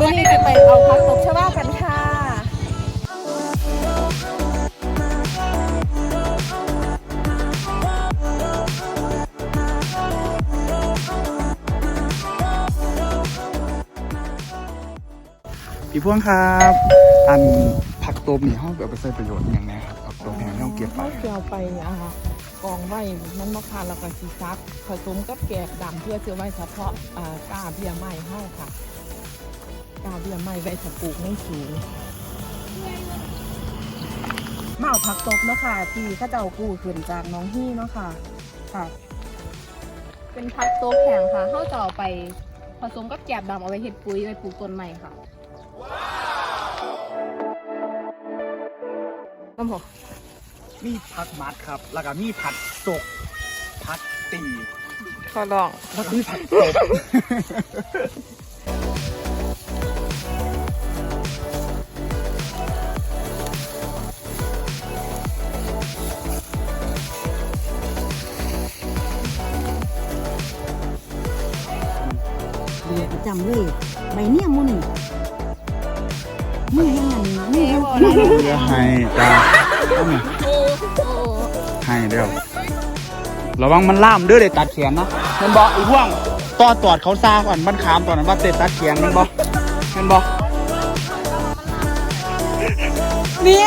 มื่อนี้จะไปเอาพักตบชวากันค่ะ พี่พวงครับ อันผักตบนี่ห้องเอาไปใช้ประโยชน์อย่างไรครับผักตบแห้งที่เราเก็บไปเขาจะเอาไปอ่ากองไว้มันมะขามแล้วก็สีซักผสมกับแกบดำเพื่อจะไว้เฉพาะอ่ากาเบี้ยไม้เฮาค่ะกา เบี้ยไม้ไว้ถ้าปลูกในสูงมาเอาผักตบเนาะค่ะ ที่เข้าเจ้ากู้ขึ้นจากหน้องฮี่เนาะค่ะค่ะ เป็นพักโต๊ะแข็งค่ะเขาจะเอาไปผสมกับแกบดำเอาไว้เห็ดปุ๋ยไว้ปลูกต้นใหม่ค่ะน้ำหอมมีผักมัดครับ แล้วก็มีผัดสกผัดตีขอลองแล้วก็มีผัดตบ เรียประจำเลย ใบเนี่ยมุนี่มือยังไงมือยังเพื่อให้จ้าเอาไงโอ้โอ้ให้เร็วระวังมันล่ามเด้อเด็ตัดแขนนะเห็นบอกอีพวงต่อตอดเขาซาก่อนมันขามตอนนั้นว่าเตะตัดแขนเห็นบอกเห็นบอกนี่